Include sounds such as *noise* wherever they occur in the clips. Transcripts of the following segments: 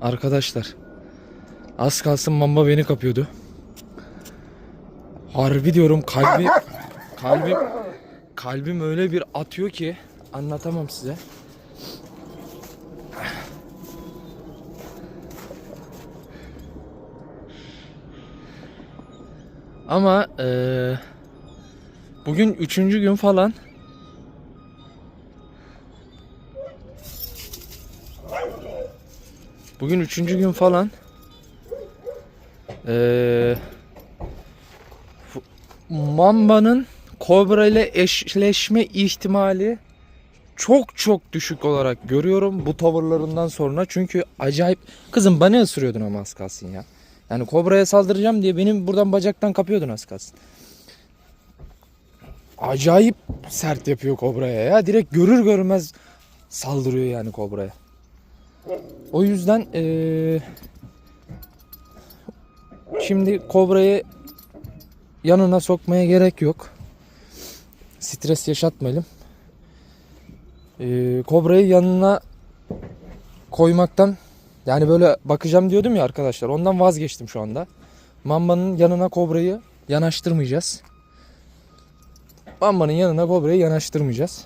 Arkadaşlar. Az kalsın mamba beni kapıyordu. Harbi diyorum kalbim kalbim kalbim öyle bir atıyor ki anlatamam size. Ama eee, bugün üçüncü gün falan Bugün üçüncü gün falan fu- Mamba'nın Kobra ile eşleşme ihtimali çok çok düşük olarak görüyorum bu tavırlarından sonra. Çünkü acayip... Kızım bana ısırıyordun ama az kalsın ya. Yani kobraya saldıracağım diye benim buradan bacaktan kapıyordun az kalsın. Acayip sert yapıyor kobraya ya. Direkt görür görmez saldırıyor yani kobraya. O yüzden eee, şimdi kobrayı yanına sokmaya gerek yok. Stres yaşatmayalım. Eee, kobrayı yanına koymaktan yani böyle bakacağım diyordum ya arkadaşlar. Ondan vazgeçtim şu anda. Mamba'nın yanına kobrayı yanaştırmayacağız. Mamba'nın yanına kobrayı yanaştırmayacağız.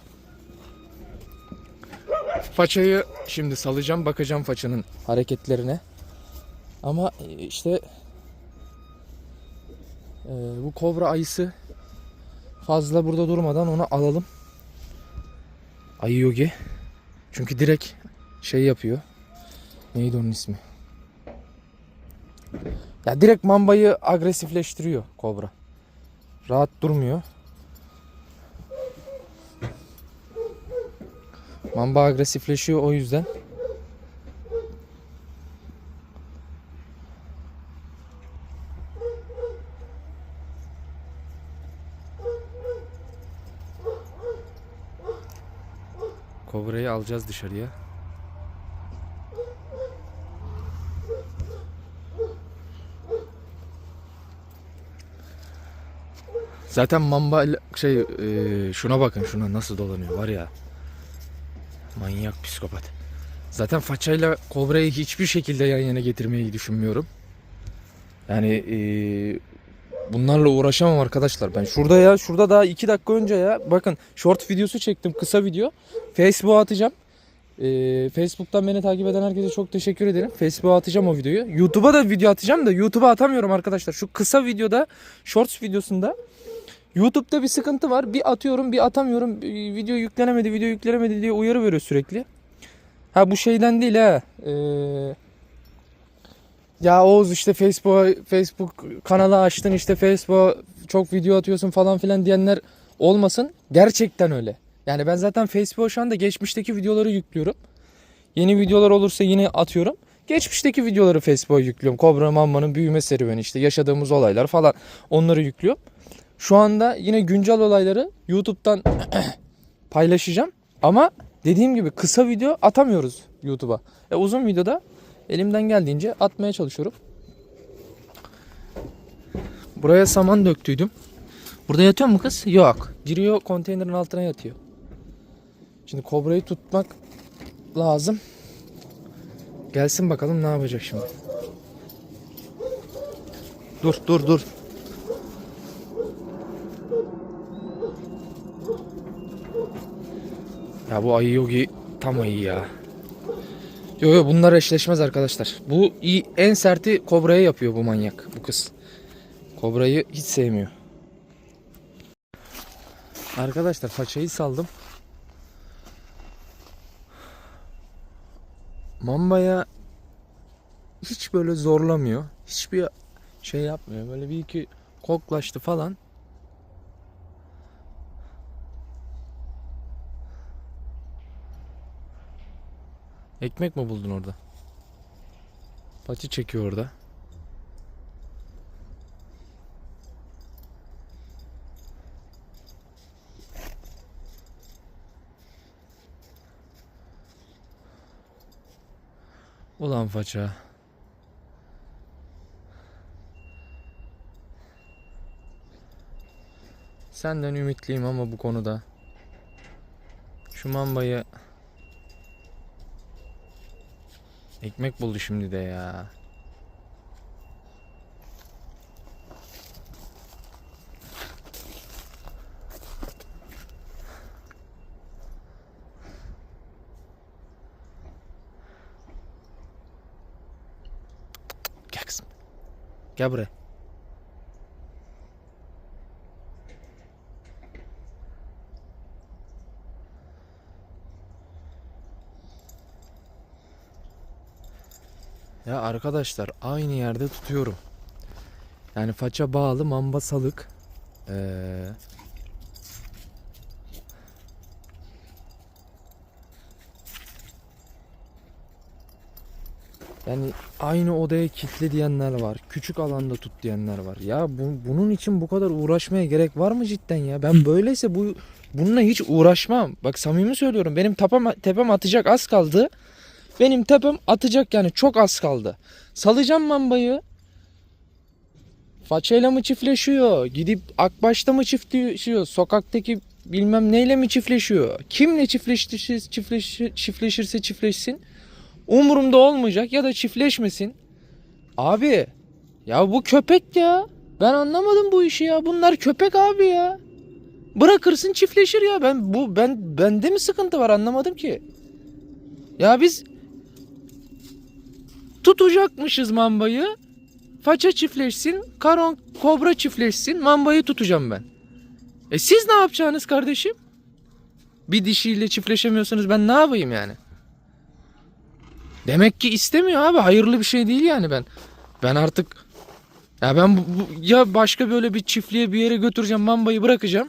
Façayı şimdi salacağım. Bakacağım façanın hareketlerine. Ama e, işte e, bu kobra ayısı fazla burada durmadan onu alalım. Ayı yogi. Çünkü direkt şey yapıyor. Neydi onun ismi? Ya direkt mambayı agresifleştiriyor kobra. Rahat durmuyor. Mamba agresifleşiyor o yüzden. Kobrayı alacağız dışarıya. Zaten mamba şey e, şuna bakın şuna nasıl dolanıyor var ya. Manyak psikopat. Zaten façayla kobrayı hiçbir şekilde yan yana getirmeyi düşünmüyorum. Yani e, bunlarla uğraşamam arkadaşlar. Ben şurada ya şurada daha 2 dakika önce ya bakın short videosu çektim kısa video. Facebook'a atacağım. E, Facebook'tan beni takip eden herkese çok teşekkür ederim. Facebook'a atacağım o videoyu. YouTube'a da video atacağım da YouTube'a atamıyorum arkadaşlar. Şu kısa videoda shorts videosunda YouTube'da bir sıkıntı var. Bir atıyorum bir atamıyorum. Video yüklenemedi, video yüklenemedi diye uyarı veriyor sürekli. Ha bu şeyden değil ha. Ee, ya Oğuz işte Facebook Facebook kanalı açtın işte Facebook çok video atıyorsun falan filan diyenler olmasın. Gerçekten öyle. Yani ben zaten Facebook'a şu anda geçmişteki videoları yüklüyorum. Yeni videolar olursa yine atıyorum. Geçmişteki videoları Facebook'a yüklüyorum. Kobra Mamma'nın büyüme serüveni işte yaşadığımız olaylar falan onları yüklüyorum. Şu anda yine güncel olayları YouTube'dan *clears throat* paylaşacağım. Ama dediğim gibi kısa video atamıyoruz YouTube'a. E, uzun videoda elimden geldiğince atmaya çalışıyorum. Buraya saman döktüydüm. Burada yatıyor mu kız? Yok. Giriyor konteynerin altına yatıyor. Şimdi kobrayı tutmak lazım. Gelsin bakalım ne yapacak şimdi. Dur dur dur. Ya bu ayı yogi tam ayı ya. Yo yo bunlar eşleşmez arkadaşlar. Bu iyi, en serti kobraya yapıyor bu manyak bu kız. Kobrayı hiç sevmiyor. Arkadaşlar façayı saldım. Mambaya hiç böyle zorlamıyor. Hiçbir şey yapmıyor. Böyle bir iki koklaştı falan. Ekmek mi buldun orada? Paçı çekiyor orada. Ulan faça. Senden ümitliyim ama bu konuda. Şu mambayı Ekmek buldu şimdi de ya. Gel kızım. Gel buraya. Ya arkadaşlar aynı yerde tutuyorum. Yani faça bağlı mamba salık. Ee, yani aynı odaya kitle diyenler var. Küçük alanda tut diyenler var. Ya bu, bunun için bu kadar uğraşmaya gerek var mı cidden ya? Ben böyleyse bu bununla hiç uğraşmam. Bak samimi söylüyorum. Benim tepem, tepem atacak az kaldı. Benim tepem atacak yani çok az kaldı. Salacağım mambayı. Façayla mı çiftleşiyor? Gidip akbaşta mı çiftleşiyor? Sokaktaki bilmem neyle mi çiftleşiyor? Kimle çiftleşirse, çiftleşir, çiftleşirse çiftleşsin. Umurumda olmayacak ya da çiftleşmesin. Abi ya bu köpek ya. Ben anlamadım bu işi ya. Bunlar köpek abi ya. Bırakırsın çiftleşir ya. Ben bu ben bende mi sıkıntı var anlamadım ki. Ya biz tutacakmışız mambayı. Faça çiftleşsin, karon kobra çiftleşsin, mambayı tutacağım ben. E siz ne yapacaksınız kardeşim? Bir dişiyle çiftleşemiyorsanız ben ne yapayım yani? Demek ki istemiyor abi. Hayırlı bir şey değil yani ben. Ben artık ya ben bu, bu- ya başka böyle bir çiftliğe bir yere götüreceğim mambayı bırakacağım.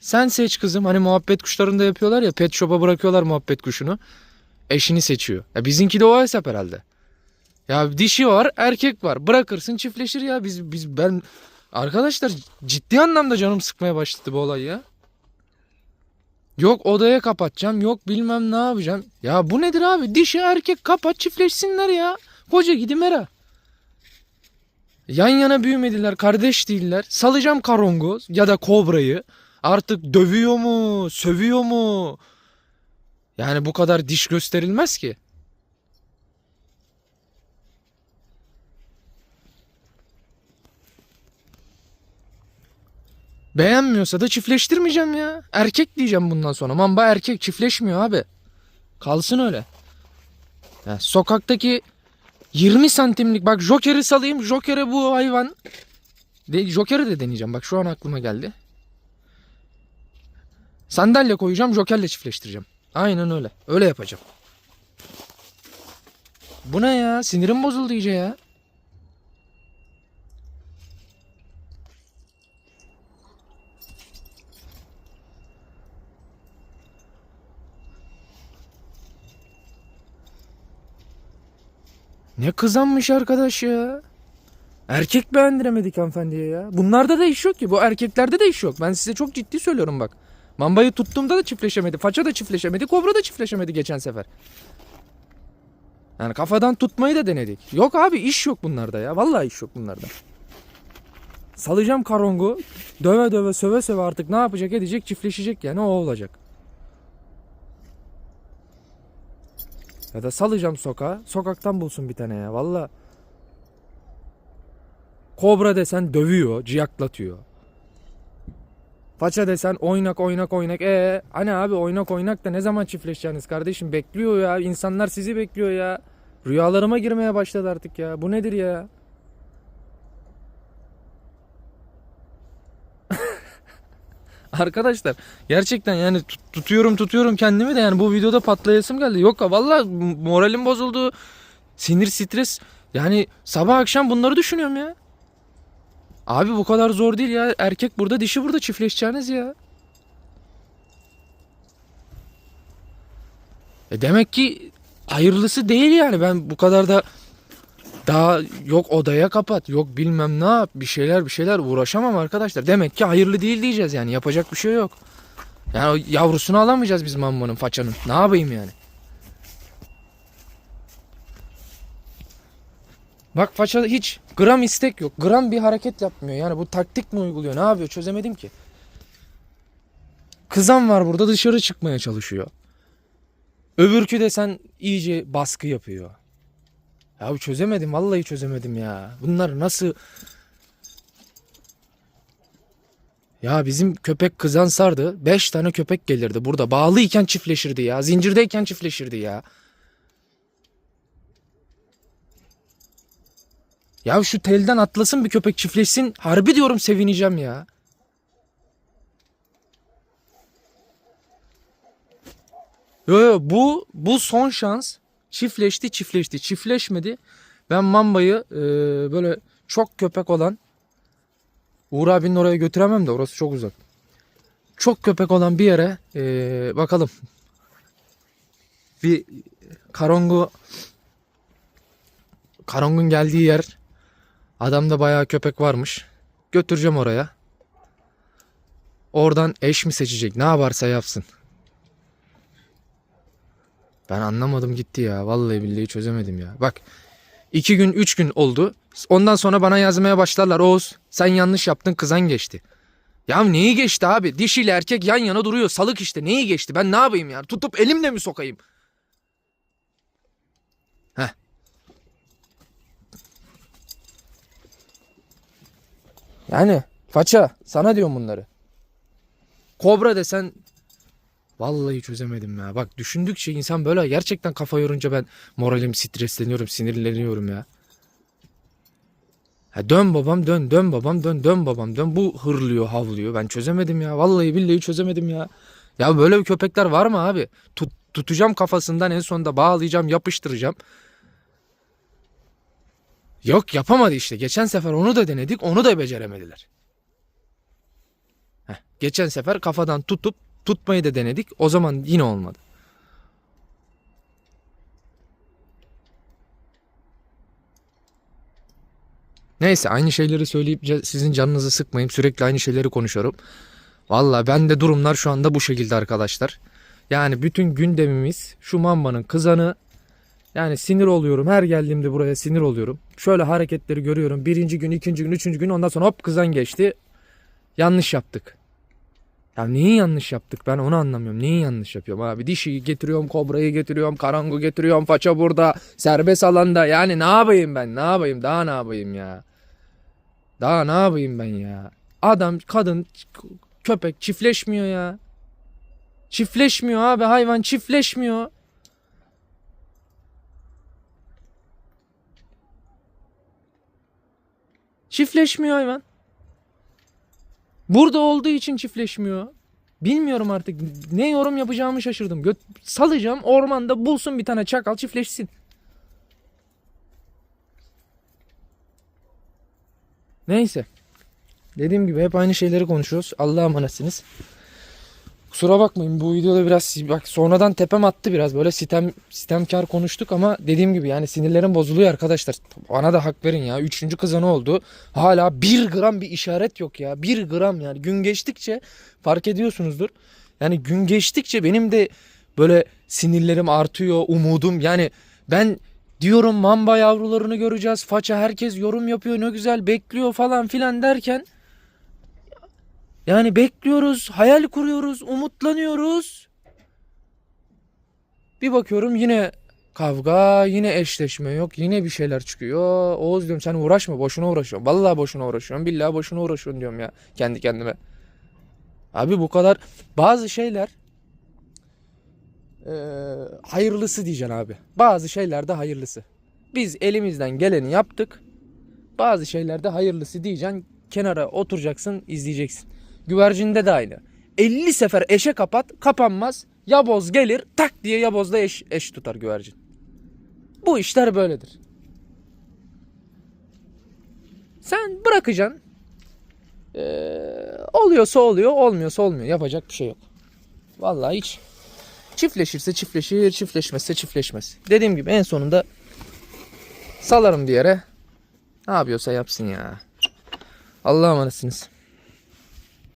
Sen seç kızım. Hani muhabbet kuşlarında yapıyorlar ya pet shop'a bırakıyorlar muhabbet kuşunu. Eşini seçiyor. Ya bizimki de o hesap herhalde. Ya dişi var, erkek var. Bırakırsın çiftleşir ya. Biz biz ben arkadaşlar ciddi anlamda canım sıkmaya başladı bu olay ya. Yok odaya kapatacağım, yok bilmem ne yapacağım. Ya bu nedir abi? Dişi erkek kapat çiftleşsinler ya. Koca gidimera. Yan yana büyümediler, kardeş değiller. Salacağım karongoz ya da kobrayı. Artık dövüyor mu, sövüyor mu? Yani bu kadar diş gösterilmez ki. Beğenmiyorsa da çiftleştirmeyeceğim ya. Erkek diyeceğim bundan sonra. Mamba erkek çiftleşmiyor abi. Kalsın öyle. Ya sokaktaki 20 santimlik bak Joker'i salayım. Joker'e bu hayvan. De, Joker'i de deneyeceğim. Bak şu an aklıma geldi. Sandalye koyacağım. Joker'le çiftleştireceğim. Aynen öyle. Öyle yapacağım. Bu ne ya? Sinirim bozuldu iyice ya. Ne kızanmış arkadaş ya. Erkek beğendiremedik hanımefendiye ya. Bunlarda da iş yok ki. Bu erkeklerde de iş yok. Ben size çok ciddi söylüyorum bak. Mambayı tuttuğumda da çiftleşemedi. Faça da çiftleşemedi. Kobra da çiftleşemedi geçen sefer. Yani kafadan tutmayı da denedik. Yok abi iş yok bunlarda ya. Vallahi iş yok bunlarda. Salacağım karongu. Döve döve söve söve artık ne yapacak edecek çiftleşecek yani o olacak. Ya da salacağım sokağa. Sokaktan bulsun bir tane ya. Valla. Kobra desen dövüyor, ciyaklatıyor. Faça desen oynak oynak oynak. E hani abi oynak oynak da ne zaman çiftleşeceksiniz kardeşim? Bekliyor ya. İnsanlar sizi bekliyor ya. Rüyalarıma girmeye başladı artık ya. Bu nedir ya? *laughs* Arkadaşlar gerçekten yani tut- tutuyorum tutuyorum kendimi de yani bu videoda patlayasım geldi. Yok valla moralim bozuldu. Sinir stres yani sabah akşam bunları düşünüyorum ya. Abi bu kadar zor değil ya. Erkek burada dişi burada çiftleşeceğiniz ya. E demek ki hayırlısı değil yani. Ben bu kadar da daha yok odaya kapat, yok bilmem ne yap, bir şeyler bir şeyler uğraşamam arkadaşlar. Demek ki hayırlı değil diyeceğiz yani. Yapacak bir şey yok. Yani yavrusunu alamayacağız biz mammanın, façanın. Ne yapayım yani? Bak faça hiç gram istek yok. Gram bir hareket yapmıyor. Yani bu taktik mi uyguluyor? Ne yapıyor? Çözemedim ki. Kızan var burada dışarı çıkmaya çalışıyor. Öbürkü de sen iyice baskı yapıyor. Ya çözemedim vallahi çözemedim ya. Bunlar nasıl Ya bizim köpek kızan sardı. 5 tane köpek gelirdi burada. Bağlıyken çiftleşirdi ya. Zincirdeyken çiftleşirdi ya. Ya şu telden atlasın bir köpek çiftleşsin. Harbi diyorum sevineceğim ya. Yo yo bu bu son şans. Çiftleşti çiftleşti çiftleşmedi. Ben Mamba'yı e, böyle çok köpek olan Uğur abinin oraya götüremem de orası çok uzak. Çok köpek olan bir yere e, bakalım. Bir karongu karongun geldiği yer adamda bayağı köpek varmış. Götüreceğim oraya. Oradan eş mi seçecek? Ne yaparsa yapsın. Ben anlamadım gitti ya. Vallahi billahi çözemedim ya. Bak iki gün üç gün oldu. Ondan sonra bana yazmaya başlarlar. Oğuz sen yanlış yaptın kızan geçti. Ya neyi geçti abi? Dişiyle erkek yan yana duruyor. Salık işte. Neyi geçti? Ben ne yapayım ya? Tutup elimle mi sokayım? Heh. Yani faça sana diyorum bunları. Kobra desen Vallahi çözemedim ya. Bak düşündükçe insan böyle gerçekten kafa yorunca ben moralim stresleniyorum, sinirleniyorum ya. Ha dön babam dön, dön babam dön, dön babam dön. Bu hırlıyor, havlıyor. Ben çözemedim ya. Vallahi billahi çözemedim ya. Ya böyle bir köpekler var mı abi? Tut, tutacağım kafasından en sonunda bağlayacağım, yapıştıracağım. Yok yapamadı işte. Geçen sefer onu da denedik, onu da beceremediler. Heh, geçen sefer kafadan tutup tutmayı da denedik. O zaman yine olmadı. Neyse aynı şeyleri söyleyip sizin canınızı sıkmayayım. Sürekli aynı şeyleri konuşuyorum. Valla ben de durumlar şu anda bu şekilde arkadaşlar. Yani bütün gündemimiz şu mambanın kızanı. Yani sinir oluyorum. Her geldiğimde buraya sinir oluyorum. Şöyle hareketleri görüyorum. Birinci gün, ikinci gün, üçüncü gün ondan sonra hop kızan geçti. Yanlış yaptık. Ya neyi yanlış yaptık ben onu anlamıyorum. Neyi yanlış yapıyorum abi? Dişiyi getiriyorum, kobrayı getiriyorum, karangu getiriyorum, faça burada, serbest alanda. Yani ne yapayım ben? Ne yapayım? Daha ne yapayım ya? Daha ne yapayım ben ya? Adam, kadın, köpek çiftleşmiyor ya. Çiftleşmiyor abi hayvan çiftleşmiyor. Çiftleşmiyor hayvan. Burada olduğu için çiftleşmiyor. Bilmiyorum artık ne yorum yapacağımı şaşırdım. Göt salacağım ormanda bulsun bir tane çakal çiftleşsin. Neyse. Dediğim gibi hep aynı şeyleri konuşuyoruz. Allah'a emanetsiniz. Kusura bakmayın bu videoda biraz bak sonradan tepem attı biraz böyle sitem sitemkar konuştuk ama dediğim gibi yani sinirlerim bozuluyor arkadaşlar. Bana da hak verin ya. Üçüncü kızanı oldu. Hala bir gram bir işaret yok ya. Bir gram yani gün geçtikçe fark ediyorsunuzdur. Yani gün geçtikçe benim de böyle sinirlerim artıyor, umudum yani ben diyorum mamba yavrularını göreceğiz. Faça herkes yorum yapıyor ne güzel bekliyor falan filan derken yani bekliyoruz, hayal kuruyoruz, umutlanıyoruz. Bir bakıyorum yine kavga, yine eşleşme yok, yine bir şeyler çıkıyor. Oğuz diyorum sen uğraşma, boşuna uğraşıyorsun. Vallahi boşuna uğraşıyorum, billahi boşuna uğraşıyorsun diyorum ya kendi kendime. Abi bu kadar bazı şeyler eee, hayırlısı diyeceksin abi. Bazı şeyler de hayırlısı. Biz elimizden geleni yaptık. Bazı şeylerde hayırlısı diyeceksin. Kenara oturacaksın, izleyeceksin. Güvercinde de aynı. 50 sefer eşe kapat, kapanmaz. Yaboz gelir, tak diye yabozda eş, eş tutar güvercin. Bu işler böyledir. Sen bırakacaksın. Ee, oluyorsa oluyor, olmuyorsa olmuyor. Yapacak bir şey yok. Vallahi hiç. Çiftleşirse çiftleşir, çiftleşmezse çiftleşmez. Dediğim gibi en sonunda salarım bir yere. Ne yapıyorsa yapsın ya. Allah'a emanetsiniz.